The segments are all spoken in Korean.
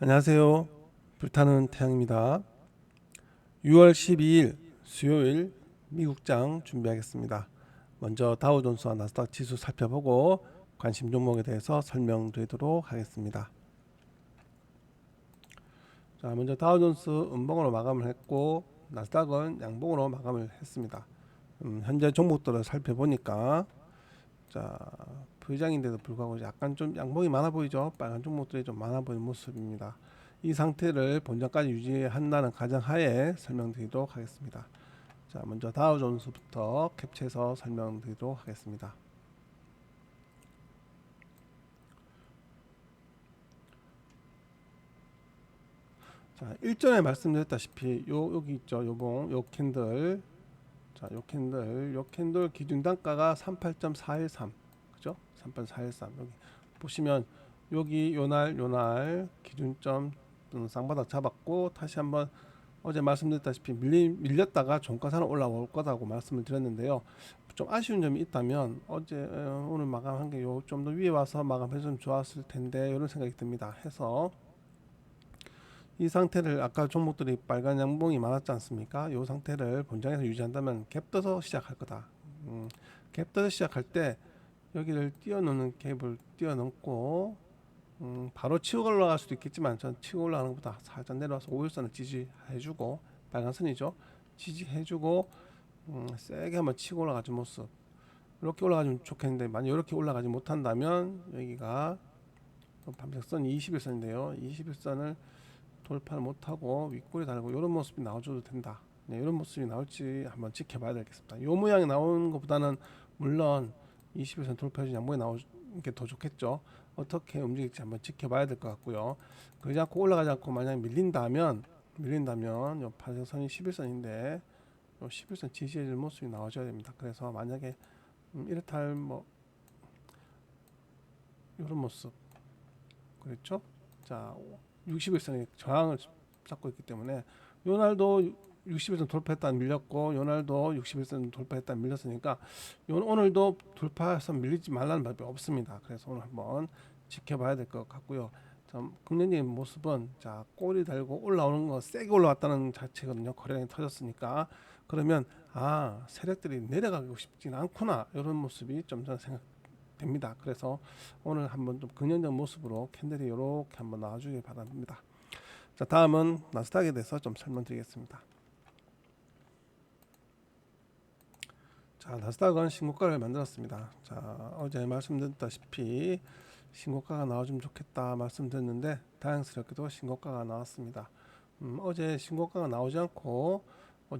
안녕하세요. 불타는 태양입니다. 6월 12일 수요일 미국장 준비하겠습니다. 먼저 다우존스와 나스닥 지수 살펴보고 관심 종목에 대해서 설명드리도록 하겠습니다. 자, 먼저 다우존스 음봉으로 마감을 했고 나스닥은 양봉으로 마감을 했습니다. 음, 현재 종목들을 살펴보니까 자 부장인데도 불구하고 약간 좀 양봉이 많아 보이죠. 빨간 종목들이 좀 많아 보이는 모습입니다. 이 상태를 본전까지 유지한다는 가정하에 설명드리도록 하겠습니다. 자, 먼저 다우존스부터 캡처해서 설명드리도록 하겠습니다. 자, 일전에 말씀드렸다시피 요 여기 있죠. 요봉, 요 캔들. 자, 요 캔들, 요 캔들 기준 단가가 38.413. 그죠? 38.413. 여기 보시면 여기 요날 요날 기준점 음, 쌍바닥 잡았고 다시 한번 어제 말씀드렸다시피 밀리, 밀렸다가 종가산은 올라올 거다고 말씀을 드렸는데요. 좀 아쉬운 점이 있다면 어제 어, 오늘 마감한 게 요 좀 더 위에 와서 마감해주면 좋았을 텐데 이런 생각이 듭니다. 해서 이 상태를 아까 종목들이 빨간 양봉이 많았지 않습니까? 이 상태를 본장에서 유지한다면 갭 떠서 시작할 거다. 음, 갭 떠서 시작할 때 여기를 뛰어넘는 갭을 뛰어넘고 음, 바로 치고 올라갈 수도 있겠지만 전 치고 올라가는 것보다 살짝 내려와서 5일선을 지지해주고 빨간 선이죠. 지지해주고 음, 세게 한번 치고 올라가는 모습 이렇게 올라가면 좋겠는데 만약 이렇게 올라가지 못한다면 여기가 밤색선 21선인데요. 21선을 돌파를 못하고 윗골이 달고 이런 모습이 나와줘도 된다. 네, 이런 모습이 나올지 한번 지켜봐야 되겠습니다. 이 모양이 나오는 것보다는 물론 21선 돌파해준 양봉이 나오는 게 더 좋겠죠. 어떻게 움직일지 한번 지켜봐야 될 것 같고요. 그러지 않고 올라가지 않고 만약 밀린다면 밀린다면 요 반색선이 11선인데 요 11선 지지해줄 모습이 나와줘야 됩니다. 그래서 만약에 음, 이렇다 뭐 이런 모습 그렇죠? 자 60일선이 저항을 잡고 있기 때문에 요 날도 60일선 돌파했다 밀렸고 요 날도 60일선 돌파했다 밀렸으니까 요 오늘도 돌파해서 밀리지 말라는 법이 없습니다. 그래서 오늘 한번 지켜봐야 될 것 같고요. 좀 긍정적인 모습은 자 꼬리 달고 올라오는 거 세게 올라왔다는 자체거든요. 거래량이 터졌으니까 그러면 아 세력들이 내려가고 싶진 않구나 이런 모습이 좀 저는 생각됩니다. 그래서 오늘 한번 좀 긍정적 모습으로 캔들이 이렇게 한번 나와주길 바랍니다. 자 다음은 나스닥에 대해서 좀 설명드리겠습니다. 자 나스닥은 신고가를 만들었습니다. 자 어제 말씀드렸다시피 신고가가 나와주면 좋겠다 말씀드렸는데 다행스럽게도 신고가가 나왔습니다. 음, 어제 신고가가 나오지 않고 뭐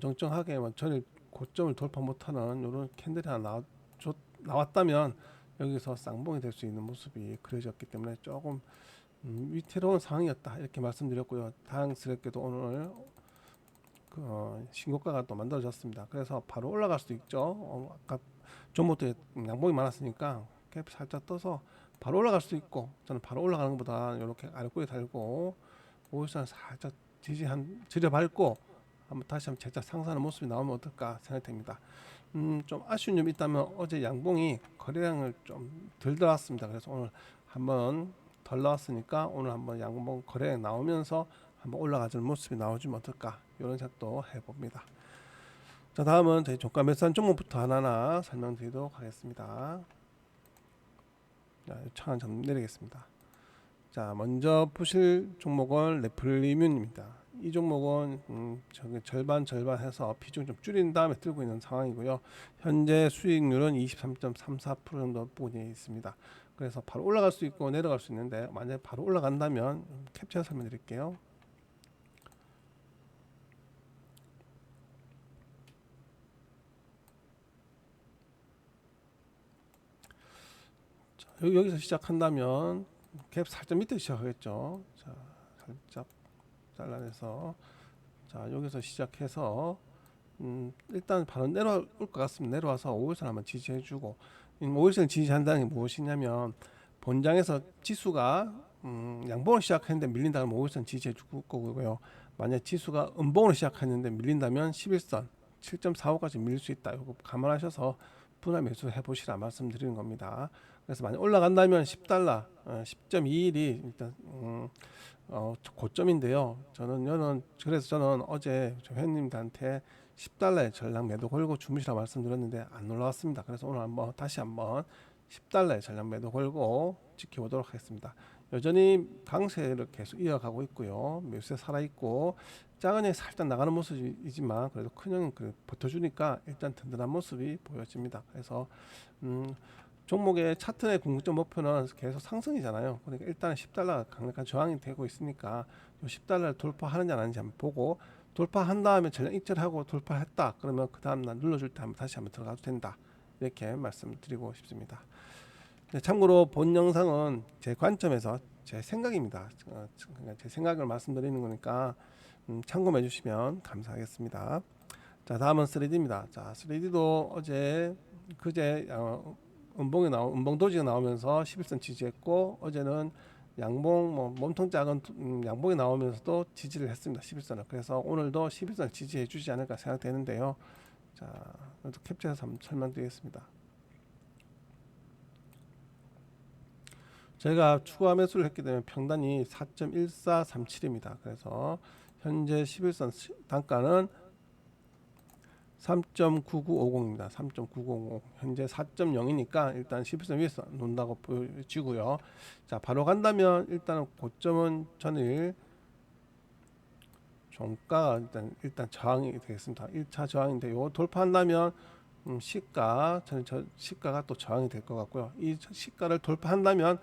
전일 고점을 돌파 못하는 이런 캔들이 하나 나와, 줬, 나왔다면 여기서 쌍봉이 될 수 있는 모습이 그려졌기 때문에 조금 음, 위태로운 상황이었다 이렇게 말씀드렸고요. 다행스럽게도 오늘 그 어, 신고가가 또 만들어졌습니다. 그래서 바로 올라갈 수도 있죠. 어, 아까 종목들이 양봉이 많았으니까 캡 살짝 떠서 바로 올라갈 수도 있고 저는 바로 올라가는 것보다 이렇게 아랫골에 달고 오일선 살짝 지지한 지려 밟고 한번 다시 한번 제자 상승하는 모습이 나오면 어떨까 생각됩니다. 음, 좀 아쉬운 점이 있다면 어제 양봉이 거래량을 좀덜 들어왔습니다. 그래서 오늘 한번 덜 나왔으니까 오늘 한번 양봉 거래량 나오면서 한번 올라가는 모습이 나오주면 어떨까 이런 생각도 해봅니다. 자 다음은 저희 종가 매수한 종목부터 하나하나 설명드리도록 하겠습니다. 자, 차원 좀 내리겠습니다. 자 먼저 보실 종목은 레플리뮨입니다. 이 종목은 음, 절반 절반 해서 비중 좀 줄인 다음에 들고 있는 상황이고요. 현재 수익률은 23.34% 정도 부분에 있습니다. 그래서 바로 올라갈 수 있고 내려갈 수 있는데 만약 바로 올라간다면 캡처 설명드릴게요. 여기, 여기서 시작한다면 캡 살짝 밑에 시작하겠죠. 자, 살짝 잘라내서 자 여기서 시작해서 음, 일단 바로 내려올 것 같습니다. 내려와서 5일선 한번 지지해주고 5일선 지지한다는 게 무엇이냐면 본장에서 지수가 음, 양봉을 시작했는데 밀린다면 5일선 지지해 줄 거고요. 만약 지수가 음봉으로 시작했는데 밀린다면 11선 7.45까지 밀릴 수 있다. 이거 감안하셔서 분할 매수 해보시라 말씀드리는 겁니다. 그래서 많이 올라간다면 10달러, 어, 10.21이 일단 음, 어, 고점인데요. 저는 저는 그래서 저는 어제 저 회원님들한테 10달러에 전량 매도 걸고 주무시라 말씀드렸는데 안 올라왔습니다. 그래서 오늘 한번 다시 한번 10달러에 전량 매도 걸고 지켜보도록 하겠습니다. 여전히 강세를 계속 이어가고 있고요. 매수세 살아 있고 작은 형이 살짝 나가는 모습이지만 그래도 큰 형은 그 버텨주니까 일단 든든한 모습이 보여집니다. 그래서 음, 종목의 차트 내 궁극적 목표는 계속 상승이잖아요. 그러니까 일단은 10달러가 강력한 저항이 되고 있으니까 요 10달러를 돌파하는지 안 하는지 한번 보고 돌파한 다음에 전량 익절하고 돌파했다. 그러면 그 다음 날 눌러줄 때 한번 다시 한번 들어가도 된다. 이렇게 말씀드리고 싶습니다. 네, 참고로 본 영상은 제 관점에서 제 생각입니다. 어, 그냥 제 생각을 말씀드리는 거니까 음, 참고해 주시면 감사하겠습니다. 자 다음은 3D입니다. 자 3D도 어제 그제 어, 음봉이 나오 음봉 도지가 나오면서 11선 지지했고 어제는 양봉 뭐 몸통 작은 음, 양봉이 나오면서도 지지를 했습니다. 11선을 그래서 오늘도 11선 지지해 주지 않을까 생각되는데요. 자 캡처해서 한번 설명드리겠습니다. 저희가 추가 매수를 했기 때문에 평단이 4.1437입니다. 그래서 현재 11선 시- 단가는 3.9950입니다. 3.950 현재 4.0이니까 일단 11선 위에서 논다고 보여지고요. 자 바로 간다면 일단 고점은 전일 종가 일단 일단 저항이 되겠습니다. 1차 저항인데 요 돌파한다면 음, 시가 저는 저 시가가 또 저항이 될 것 같고요. 이 시가를 돌파한다면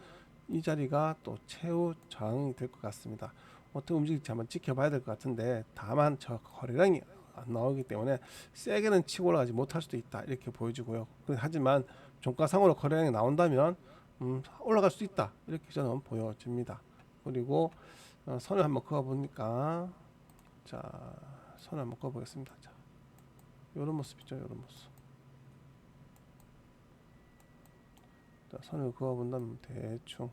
이 자리가 또 최후 저항이 될 것 같습니다. 어떻게 움직일지 한번 지켜봐야 될 것 같은데 다만 저 거래량이 안 나오기 때문에 세게는 치고 올라가지 못할 수도 있다 이렇게 보여지고요. 그- 하지만 종가상으로 거래량이 나온다면 음, 올라갈 수 있다 이렇게 저는 보여집니다. 그리고 어, 선을 한번 그어 보니까 자 선을 한번 그어 보겠습니다. 자 이런 모습이죠, 이런 모습. 자, 선을 그어 본다면 대충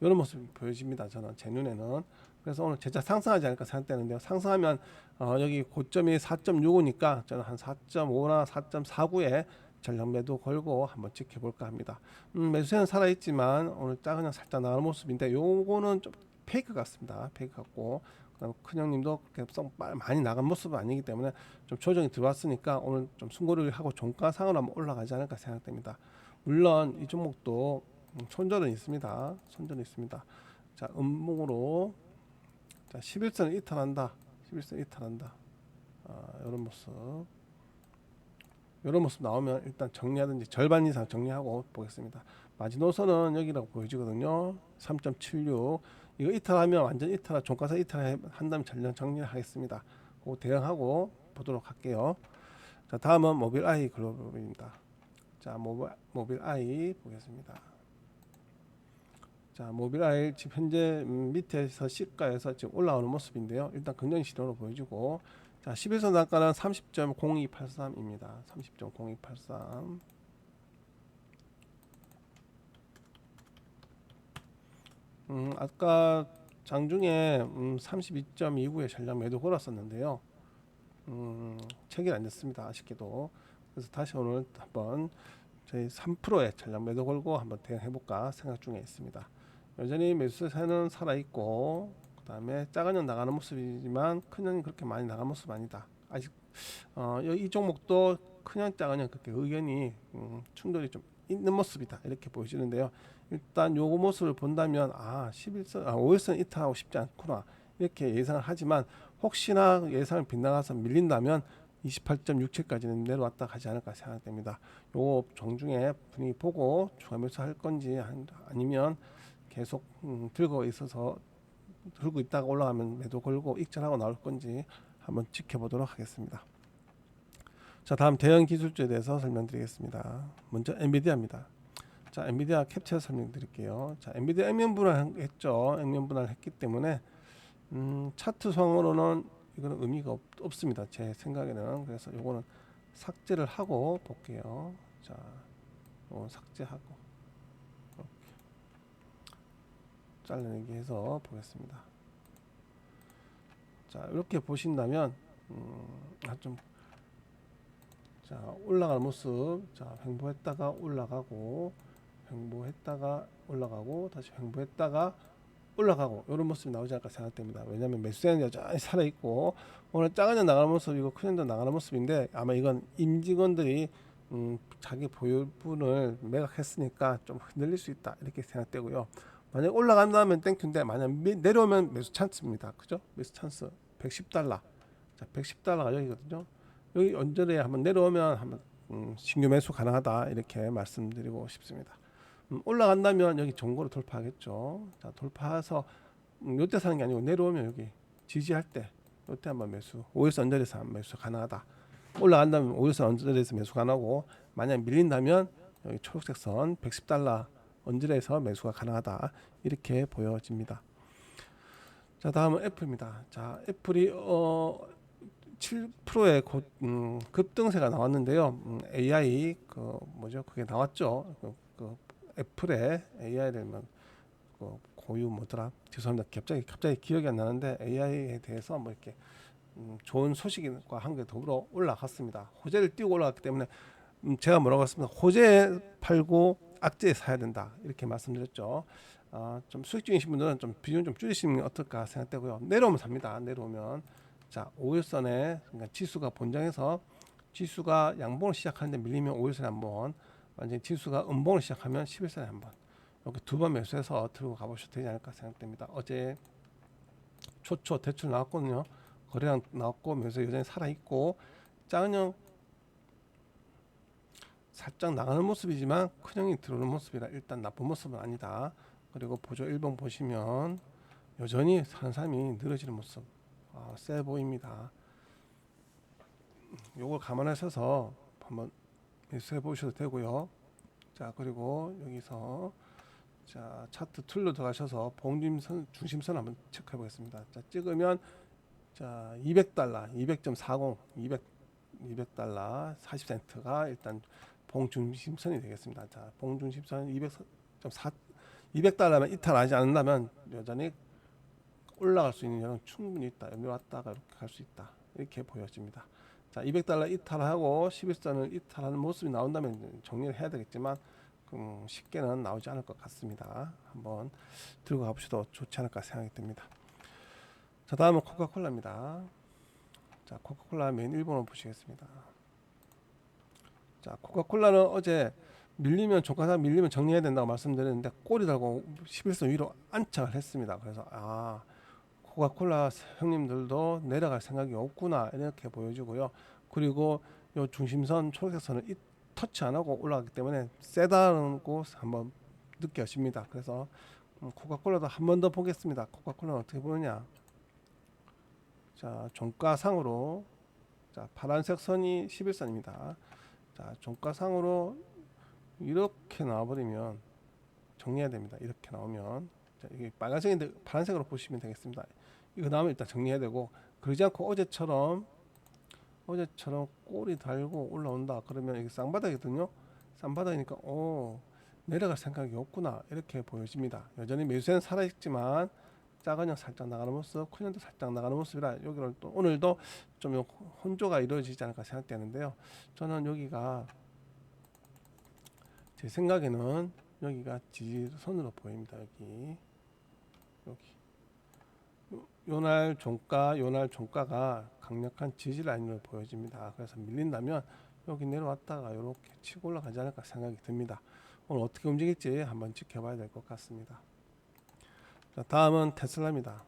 이런 모습이 보여집니다. 저는 제 눈에는 그래서 오늘 제자 상승하지 않을까 생각되는데요. 상승하면 어, 여기 고점이 4.65니까 저는 한 4.5나 4.49에 전량 매도 걸고 한번 지켜볼까 합니다. 음, 매수세는 살아있지만 오늘 작은 양 살짝 나가는 모습인데 요거는 좀 페이크 같습니다. 페이크 같고 그다음 큰 형님도 빨- 많이 나간 모습은 아니기 때문에 좀 조정이 들어왔으니까 오늘 좀 순고를 하고 종가상으로 한번 올라가지 않을까 생각됩니다. 물론 이 종목도 음, 손절은 있습니다. 손절은 있습니다. 자, 음목으로 자, 11선을 이탈한다. 11선 이탈한다. 아, 이런 모습. 이런 모습 나오면 일단 정리하든지 절반 이상 정리하고 보겠습니다. 마지노선은 여기라고 보여지거든요. 3.76 이거 이탈하면 완전 이탈, 종가사 이탈한다면 전량 정리하겠습니다. 그 대응하고 보도록 할게요. 자 다음은 모빌 아이 글로벌입니다. 자 모빌 모빌 아이 보겠습니다. 자 모빌 아이 지금 현재 음, 밑에서 시가에서 지금 올라오는 모습인데요. 일단 긍정 신호로 보여주고 자 11선 단가는 30.0283입니다. 30.0283 음, 아까 장중에 음, 32.29에 전량 매도 걸었었는데요. 음, 체결 안 됐습니다. 아쉽게도. 그래서 다시 오늘 한번 저희 3%의 전량 매도 걸고 한번 대응해 볼까 생각 중에 있습니다. 여전히 매수세는 살아 있고 그다음에 작은 형 나가는 모습이지만 큰 형이 그렇게 많이 나가는 모습 아니다. 아직 어, 이- 이 종목도 큰 형, 작은 형 그렇게 의견이 음, 충돌이 좀 있는 모습이다 이렇게 보여지는데요. 일단 요거 모습을 본다면 아 11선 아 5일선 이탈하고 싶지 않구나 이렇게 예상을 하지만 혹시나 예상을 빗나가서 밀린다면 28.67까지는 내려왔다 가지 않을까 생각됩니다. 요 정중에 분위기 보고 추가 매수 할 건지 아니- 아니면 계속 음, 들고 있어서 들고 있다가 올라가면 매도 걸고 익절하고 나올 건지 한번 지켜보도록 하겠습니다. 자 다음 대형 기술주에 대해서 설명드리겠습니다. 먼저 엔비디아입니다. 자 엔비디아 캡처 설명드릴게요. 자 엔비디아 액면 분할 했죠. 액면 분할을 했기 때문에 음, 차트 상으로는 이거는 의미가 없, 없습니다. 제 생각에는 그래서 요거는 삭제를 하고 볼게요. 자, 요 삭제하고 이렇게 잘라내기 해서 보겠습니다. 자, 이렇게 보신다면 음, 아, 좀 자, 올라가는 모습. 자, 횡보했다가 올라가고 횡보했다가 올라가고 다시 횡보했다가 올라가고 이런 모습이 나오지 않을까 생각됩니다. 왜냐하면 매수세는 여전히 살아 있고 오늘 작은 년 나가는 모습이고 큰 년도 나가는 모습인데 아마 이건 임직원들이 음, 자기 보유분을 매각했으니까 좀 흔들릴 수 있다 이렇게 생각되고요. 만약 올라간다면 땡큐인데 만약 미- 내려오면 매수 찬스입니다. 그죠? 매수 찬스 110달러. 자, 110달러가 여기거든요. 여기 언저리에 한번 내려오면 한번 음, 신규 매수 가능하다 이렇게 말씀드리고 싶습니다. 음, 올라간다면 여기 종고를 돌파하겠죠. 자, 돌파해서 음, 요때 사는 게 아니고 내려오면 여기 지지할 때 요때 한번 매수 5일선 언저리에서 매수 가능하다. 올라간다면 5일선 언저리에서 매수 가능하고 만약 밀린다면 여기 초록색 선 110달러 언저리에서 매수가 가능하다. 이렇게 보여집니다. 자, 다음은 애플입니다. 자, 애플이 어 7%의 고, 음, 급등세가 나왔는데요. 음, AI 그 뭐죠? 그게 나왔죠. 애플의 AI를 뭐, 그 고유 뭐더라? 죄송합니다. 갑자기 갑자기 기억이 안 나는데 AI에 대해서 뭐 이렇게 음, 좋은 소식과 함께 더불어 올라갔습니다. 호재를 띄고 올라갔기 때문에 음, 제가 뭐라고 했습니다. 호재 팔고 악재 사야 된다 이렇게 말씀드렸죠. 아, 좀 수익 중이신 분들은 좀 비중 좀 줄이시면 어떨까 생각되고요. 내려오면 삽니다. 내려오면 자 5일선에 그러니까 지수가 본장에서 지수가 양봉을 시작하는데 밀리면 5일선에 한번 완전히 지수가 음봉을 시작하면 11선에 한 번 이렇게 두 번 매수해서 들고 가보셔도 되지 않을까 생각됩니다. 어제 초초 대출 나왔거든요. 거래량 나왔고 매수 여전히 살아 있고 작은형 살짝 나가는 모습이지만 큰형이 들어오는 모습이라 일단 나쁜 모습은 아니다. 그리고 보조 1번 보시면 여전히 사람이 늘어지는 모습 아, 세 보입니다. 요걸 감안하셔서 한번 매수해 보셔도 되고요. 자 그리고 여기서 자 차트 툴로 들어가셔서 봉중심 중심선 한번 체크해 보겠습니다. 자 찍으면 자 200달러 200.40 200 200달러 40센트가 일단 봉중심선이 되겠습니다. 자 봉중심선 200.4 200달러면 이탈하지 않는다면 여전히 올라갈 수 있는 여는 충분히 있다. 여기 왔다가 이렇게 갈 수 있다. 이렇게 보여집니다. 자, 200달러 이탈하고 11선을 이탈하는 모습이 나온다면 정리를 해야 되겠지만 음, 쉽게는 나오지 않을 것 같습니다. 한번 들고 가보셔도 좋지 않을까 생각이 듭니다. 자, 다음은 코카콜라입니다. 자, 코카콜라 메인 일본어 보시겠습니다. 자, 코카콜라는 어제 밀리면 종가상 밀리면 정리해야 된다고 말씀드렸는데 꼬리 달고 11선 위로 안착을 했습니다. 그래서 아 코카콜라 형님들도 내려갈 생각이 없구나 이렇게 보여지고요. 그리고 요 중심선 초록색선을 이 터치 안 하고 올라가기 때문에 세다는 곳 한번 느껴집니다. 그래서 음, 코카콜라도 한 번 더 보겠습니다. 코카콜라는 어떻게 보느냐? 자 종가상으로 자 파란색 선이 11선입니다. 자 종가상으로 이렇게 나와버리면 정리해야 됩니다. 이렇게 나오면 자, 이게 빨간색인데 파란색으로 보시면 되겠습니다. 이거 나오면 일단 정리해야 되고 그러지 않고 어제처럼 어제처럼 꼬리 달고 올라온다 그러면 이게 쌍바닥이거든요. 쌍바닥이니까 오 내려갈 생각이 없구나 이렇게 보여집니다. 여전히 매수세는 살아있지만 작은 형 살짝 나가는 모습, 큰 형도 살짝 나가는 모습이라 여기를 또 오늘도 좀요 혼조가 이루어지지 않을까 생각되는데요. 저는 여기가 제 생각에는 여기가 지지선으로 보입니다. 여기 여기 요- 요날 종가 요날 종가가 강력한 지지 라인으로 보여집니다. 그래서 밀린다면 여기 내려왔다가 이렇게 치고 올라가지 않을까 생각이 듭니다. 오늘 어떻게 움직일지 한번 지켜봐야 될 것 같습니다. 자, 다음은 테슬라입니다.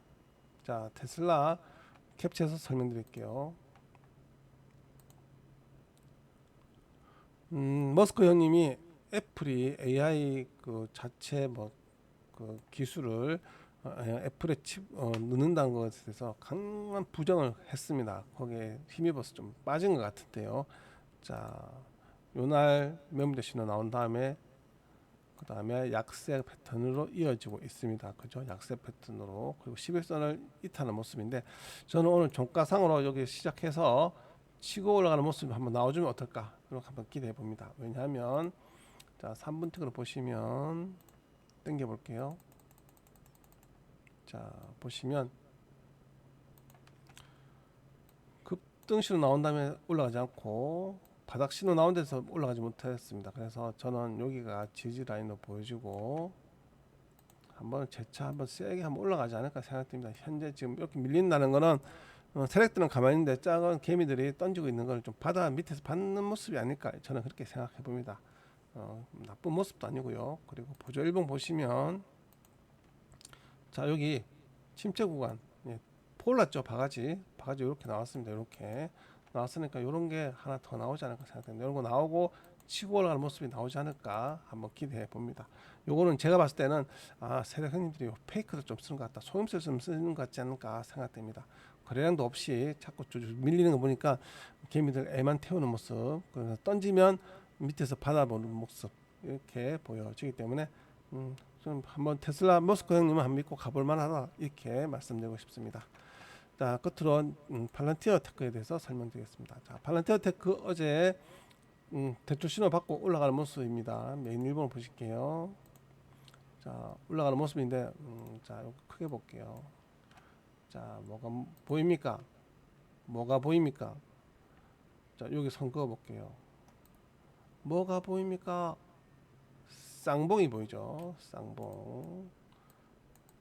자, 테슬라 캡처해서 설명드릴게요. 음, 머스크 형님이 애플이 AI 그 자체 뭐 그 기술을 애플에 칩 어, 넣는다는 것에 대해서 강한 부정을 했습니다. 거기에 힘입어서 좀 빠진 것 같은데요. 자, 요날 매물대 신호 나온 다음에 그 다음에 약세 패턴으로 이어지고 있습니다. 그죠? 약세 패턴으로 그리고 11선을 이탈하는 모습인데 저는 오늘 종가상으로 여기 시작해서 치고 올라가는 모습이 한번 나와주면 어떨까? 이렇게 한번 기대해 봅니다. 왜냐하면 자 3분택으로 보시면 당겨 볼게요. 자 보시면 급등시로 나온 다음에 올라가지 않고 바닥 신호 나온 데서 올라가지 못했습니다. 그래서 저는 여기가 지지 라인으로 보여지고 한번 재차 한번 세게 한번 올라가지 않을까 생각됩니다. 현재 지금 이렇게 밀린다는 거는 어, 세력들은 가만히 있는데 작은 개미들이 던지고 있는 걸 좀 바다 밑에서 받는 모습이 아닐까 저는 그렇게 생각해 봅니다. 어, 나쁜 모습도 아니고요. 그리고 보조 일봉 보시면 자 여기 침체 구간 예, 폴랐죠 바가지 바가지 이렇게 나왔습니다. 이렇게 나왔으니까 이런 게 하나 더 나오지 않을까 생각됩니다. 이런 거 나오고 치고 올라가는 모습이 나오지 않을까 한번 기대해 봅니다. 요거는 제가 봤을 때는 아 세력 형님들이 페이크도 좀 쓰는 것 같다. 소금술 좀 쓰는 것 같지 않을까 생각됩니다. 거래량도 없이 자꾸 쭉 밀리는 거 보니까 개미들 애만 태우는 모습 그래서 던지면 밑에서 받아보는 모습 이렇게 보여지기 때문에 음, 좀 한번 테슬라 머스크 형님은 한 믿고 가볼 만하다 이렇게 말씀드리고 싶습니다. 자 끝으로 음, 팔란티어 테크에 대해서 설명드리겠습니다. 자 팔란티어 테크 어제 음, 대출 신호 받고 올라가는 모습입니다. 메인 일본을 보실게요. 자 올라가는 모습인데 음, 자 크게 볼게요. 자 뭐가 보입니까? 뭐가 보입니까? 자 여기 선 그어 볼게요. 뭐가 보입니까? 쌍봉이 보이죠. 쌍봉.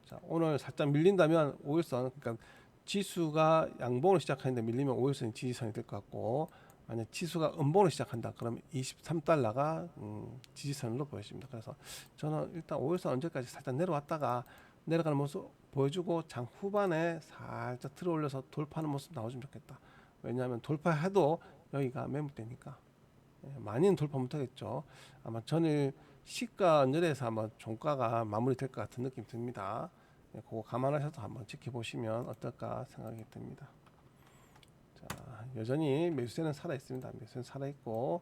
자 오늘 살짝 밀린다면 5일선 그러니까 지수가 양봉으로 시작하는데 밀리면 5일선이 지지선이 될 것 같고 만약 지수가 음봉으로 시작한다 그러면 23달러가 음, 지지선으로 보여집니다. 그래서 저는 일단 5일선 언제까지 살짝 내려왔다가 내려가는 모습 보여주고 장 후반에 살짝 들어올려서 돌파하는 모습 나오면 좋겠다. 왜냐하면 돌파해도 여기가 매물대니까 예, 많이는 돌파 못하겠죠. 아마 전일 시가 언저리에서 아마 종가가 마무리될 것 같은 느낌이 듭니다. 예, 그거 감안하셔서 한번 지켜보시면 어떨까 생각이 듭니다. 자, 여전히 매수세는 살아 있습니다. 매수세는 살아 있고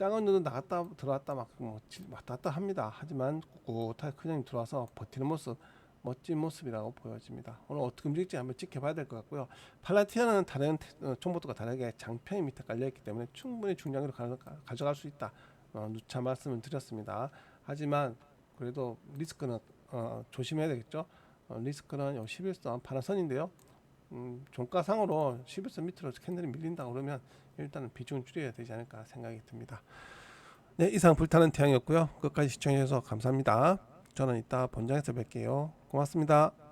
눈은 나갔다 들어왔다 막 뭐 왔다 갔다 합니다. 하지만 꿋꿋하게 큰 형이 들어와서 버티는 모습 멋진 모습이라고 보여집니다. 오늘 어떻게 움직일지 한번 지켜봐야 될 것 같고요. 팔라티아는 다른 테- 어, 총보트가 다르게 장편이 밑에 깔려 있기 때문에 충분히 중량으로 가, 가져갈 수 있다. 어, 누차 말씀을 드렸습니다. 하지만 그래도 리스크는 어, 조심해야 되겠죠. 어, 리스크는 요 11선 파란선인데요. 음, 종가상으로 11선 밑으로 캔들이 밀린다 그러면 일단은 비중을 줄여야 되지 않을까 생각이 듭니다. 네, 이상 불타는 태양이었고요. 끝까지 시청해 주셔서 감사합니다. 저는 이따 본장에서 뵐게요. 고맙습니다.